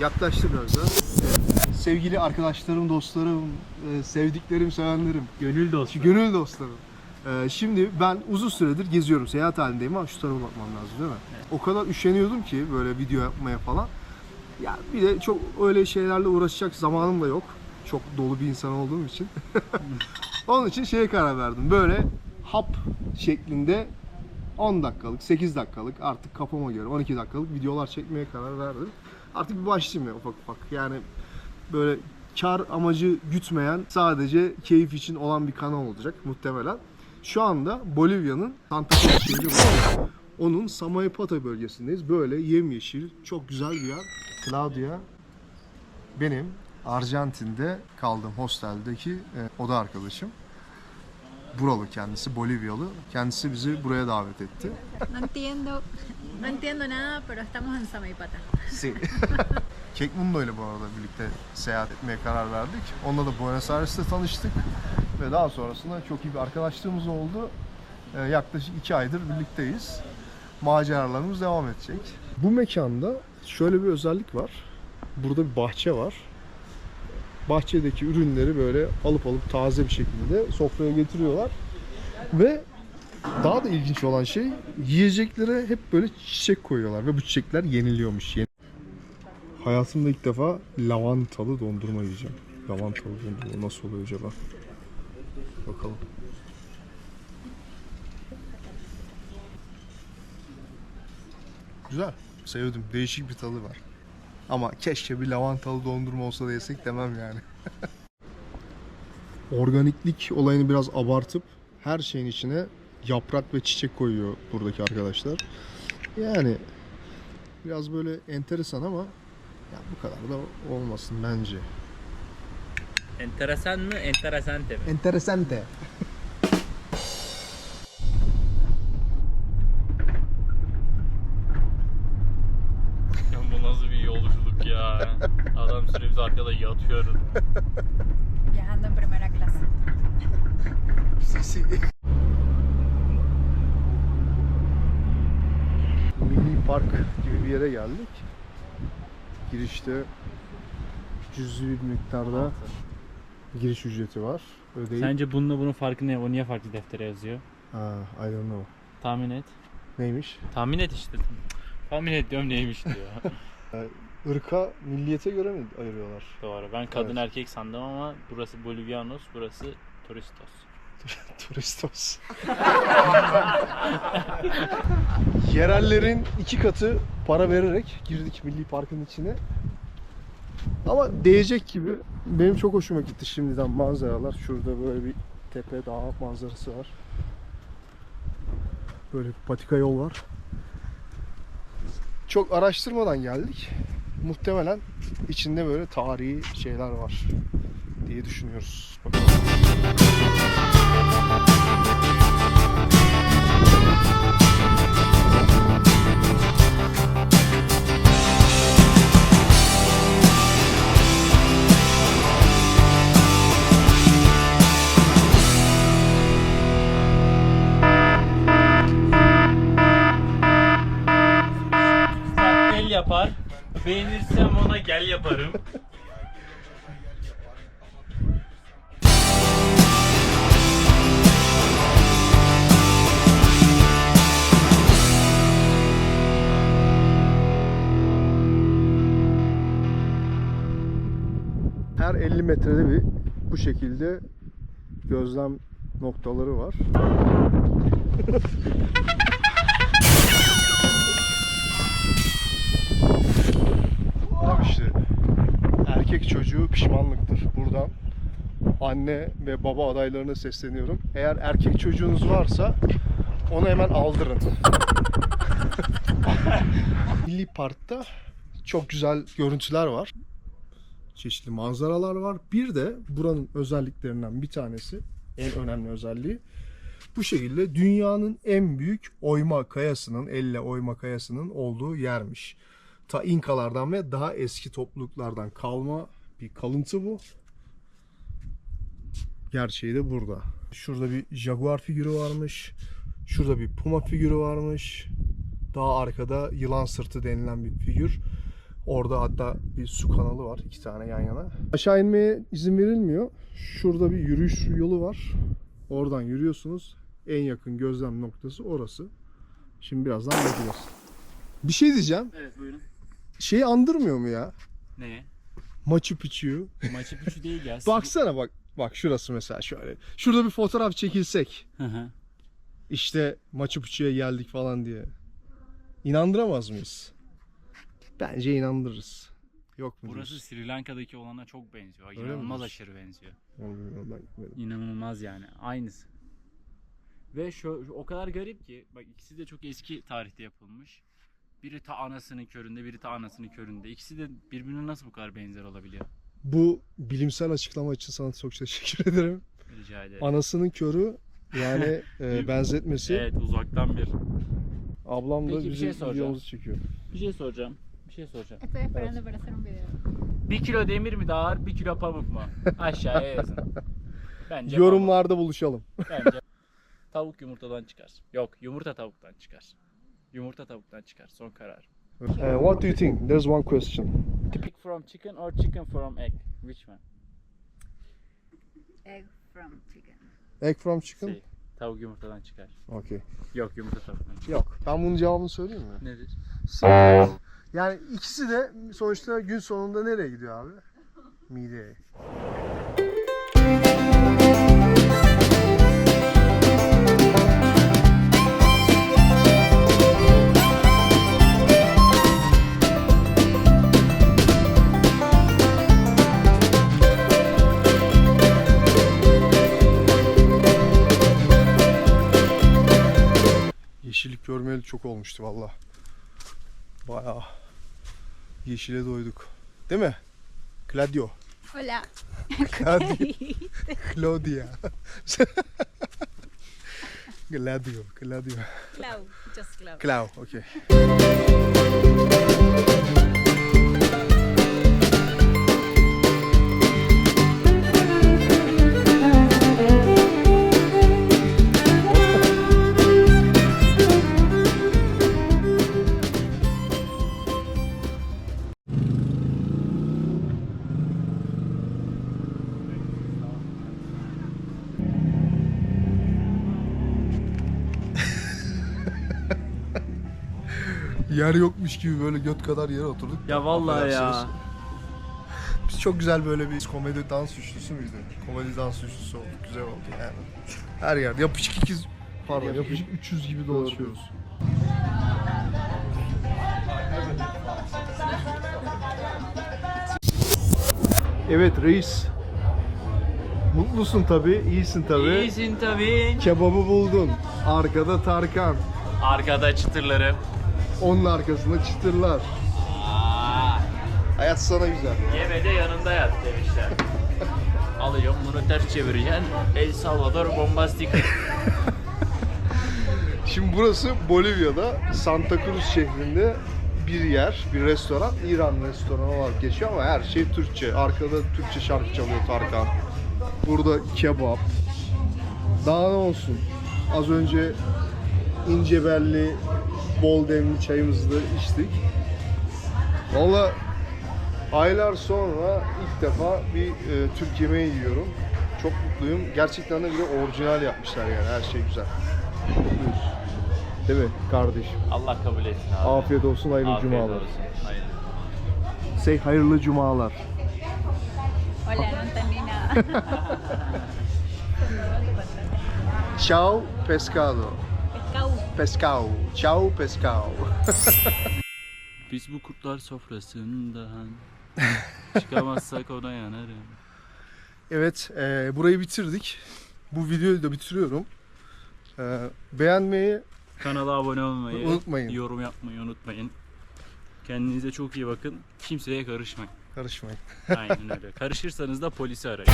Yaklaştı biraz da. Sevgili arkadaşlarım, dostlarım, e, sevdiklerim, sevenlerim, Gönül dostu. gönül dostlarım. E, Şimdi ben uzun süredir geziyorum, seyahat halindeyim ama şu tarafa bakmam lazım değil mi? O kadar üşeniyordum ki böyle video yapmaya falan. Ya bir de çok öyle şeylerle uğraşacak zamanım da yok. Çok dolu bir insan olduğum için. Onun için şeye karar verdim. Böyle hap şeklinde 10 dakikalık, 8 dakikalık artık kafama göre 12 dakikalık videolar çekmeye karar verdim. Artık bir başlayayım ya ufak ufak. Yani böyle kar amacı gütmeyen sadece keyif için olan bir kanal olacak muhtemelen. Şu anda Bolivya'nın Santa. Onun Samaipata bölgesindeyiz. Böyle yemyeşil, çok güzel bir yer. Claudia benim Arjantin'de kaldığım hosteldeki e, oda arkadaşım. Buralı kendisi, Bolivyalı. Kendisi bizi buraya davet etti. No entiendo, no entiendo nada, pero estamos en Samaipata. Si. Kek Mundo ile bu arada birlikte seyahat etmeye karar verdik. Onunla da Buenos Aires'te tanıştık. Ve daha sonrasında çok iyi bir arkadaşlığımız oldu. Ee, yaklaşık iki aydır birlikteyiz. Maceralarımız devam edecek. Bu mekanda şöyle bir özellik var. Burada bir bahçe var. Bahçedeki ürünleri böyle alıp alıp taze bir şekilde sofraya getiriyorlar. Ve daha da ilginç olan şey yiyeceklere hep böyle çiçek koyuyorlar ve bu çiçekler yeniliyormuş. Yen- Hayatımda ilk defa lavantalı dondurma yiyeceğim. Lavantalı dondurma nasıl oluyor acaba? Bakalım. Güzel. Sevdim. Değişik bir tadı var. Ama keşke bir lavantalı dondurma olsa da yesek demem yani. Organiklik olayını biraz abartıp her şeyin içine yaprak ve çiçek koyuyor buradaki arkadaşlar. Yani biraz böyle enteresan ama ya bu kadar da olmasın bence. Enteresan mı? Enteresante mi? Enteresante. Arkada yatıyoruz. Viajando en primera clase. Sisi. Milli park gibi bir yere geldik. Girişte cüzi bir miktarda giriş ücreti var. Ödeyip... Sence bununla bunun farkı ne? O niye farklı deftere yazıyor? Ha, I don't know. Tahmin et. Neymiş? Tahmin et işte. Tahmin et diyorum neymiş diyor. Irka, milliyete göre mi ayırıyorlar? Doğru. Ben kadın Evet. erkek sandım ama burası Bolivianos, burası Turistos. Turistos. Yerellerin iki katı para vererek girdik Milli Park'ın içine. Ama değecek gibi. Benim çok hoşuma gitti şimdiden manzaralar. Şurada böyle bir tepe dağ manzarası var. Böyle bir patika yol var. Çok araştırmadan geldik. Muhtemelen içinde böyle tarihi şeyler var diye düşünüyoruz. Bakalım. yapar. Beğenirsem ona gel yaparım. Her 50 metrede bir bu şekilde gözlem noktaları var. pişmanlıktır. Buradan anne ve baba adaylarına sesleniyorum. Eğer erkek çocuğunuz varsa onu hemen aldırın. Milli Park'ta çok güzel görüntüler var çeşitli manzaralar var. Bir de buranın özelliklerinden bir tanesi, en önemli özelliği bu şekilde dünyanın en büyük oyma kayasının, elle oyma kayasının olduğu yermiş. Ta İnkalardan ve daha eski topluluklardan kalma bir kalıntı bu. Gerçeği de burada. Şurada bir jaguar figürü varmış. Şurada bir puma figürü varmış. Daha arkada yılan sırtı denilen bir figür. Orada hatta bir su kanalı var iki tane yan yana. Aşağı inmeye izin verilmiyor. Şurada bir yürüyüş yolu var. Oradan yürüyorsunuz. En yakın gözlem noktası orası. Şimdi birazdan bakacağız. Bir şey diyeceğim. Evet buyurun. Şeyi andırmıyor mu ya? Neye? Machu Picchu'yu. Maçı Picchu değil ya. Baksana bak. Bak şurası mesela şöyle. Şurada bir fotoğraf çekilsek. Hı hı. İşte Machu Picchu'ya geldik falan diye. İnandıramaz mıyız? Bence inandırırız. Yok mu Burası diyorsun? Sri Lanka'daki olana çok benziyor. Öyle mi İnanılmaz diyorsun? aşırı benziyor. Onu bilmiyorum, ben gitmedim. İnanılmaz yani. Aynısı. Ve şu, şu o kadar garip ki bak ikisi de çok eski tarihte yapılmış. Biri ta anasının köründe, biri ta anasının köründe. İkisi de birbirine nasıl bu kadar benzer olabiliyor? Bu bilimsel açıklama için sana çok teşekkür ederim. Rica ederim. Anasının körü yani e, benzetmesi. Evet uzaktan bir. Ablam da Peki, bir bizi şey soracağım. videomuzu çekiyor. Bir şey soracağım. Bir şey soracağım. Estoy esperando para hacer un video. Bir kilo demir mi daha ağır, bir kilo pamuk mu? Aşağıya yazın. Bence Yorumlarda buluşalım. pamuk. Bence tavuk yumurtadan çıkar. Yok, yumurta tavuktan çıkar. Yumurta tavuktan çıkar. Son karar. Uh, what do you think? There's one question. Egg from chicken or chicken from egg? Which one? Egg from chicken. Egg from chicken? Şey, tavuk yumurtadan çıkar. Okay. Yok yumurta tavuktan çıkar. Yok. Ben bunun cevabını söyleyeyim mi? Nedir? Yani ikisi de sonuçta gün sonunda nereye gidiyor abi? Mideye. Bayağı yeşile doyduk. Değil mi? Claudio. Hola. Claudio. Claudia. Claudio. Claudio. Clau. Just Clau. Clau. Okay. Yer yokmuş gibi böyle göt kadar yere oturduk. Ya vallahi ya. Affedersiniz. Biz çok güzel böyle bir komedi dans üçlüsü müydü? Komedi dans üçlüsü olduk. Güzel oldu yani. Her yerde. Yapışık ikiz pardon yapışık 300 gibi dolaşıyoruz. Evet reis. Mutlusun tabi, iyisin tabi. İyisin tabii. Kebabı buldun. Arkada Tarkan. Arkada çıtırları. Onun arkasında çıtırlar. Hayat sana güzel. Yeme de yanında yat demişler. Alıyorum bunu ters çevireceksin. El Salvador bombastik. Şimdi burası Bolivya'da Santa Cruz şehrinde bir yer, bir restoran. İran restoranı olarak geçiyor ama her şey Türkçe. Arkada Türkçe şarkı çalıyor Tarkan. Burada kebap. Daha ne olsun? Az önce ince belli, bol demli çayımızı da içtik. Valla aylar sonra ilk defa bir e, Türk yemeği yiyorum. Çok mutluyum. Gerçekten de de orijinal yapmışlar yani. Her şey güzel. Mutluyuz. Değil mi kardeşim? Allah kabul etsin abi. Afiyet olsun, hayırlı Afiyet cumalar. olsun. Hayırlı. Say hayırlı cumalar. Hola, no entendí nada. Ciao. Pescado. Pescao. Ciao pescao. Biz bu kurtlar sofrasından çıkamazsak ona yanarım. Evet, e, burayı bitirdik. Bu videoyu da bitiriyorum. E, beğenmeyi Kanala abone olmayı, Unutmayın. yorum yapmayı unutmayın. Kendinize çok iyi bakın. Kimseye karışmayın. karışmayın. Aynen öyle. Karışırsanız da polisi arayın.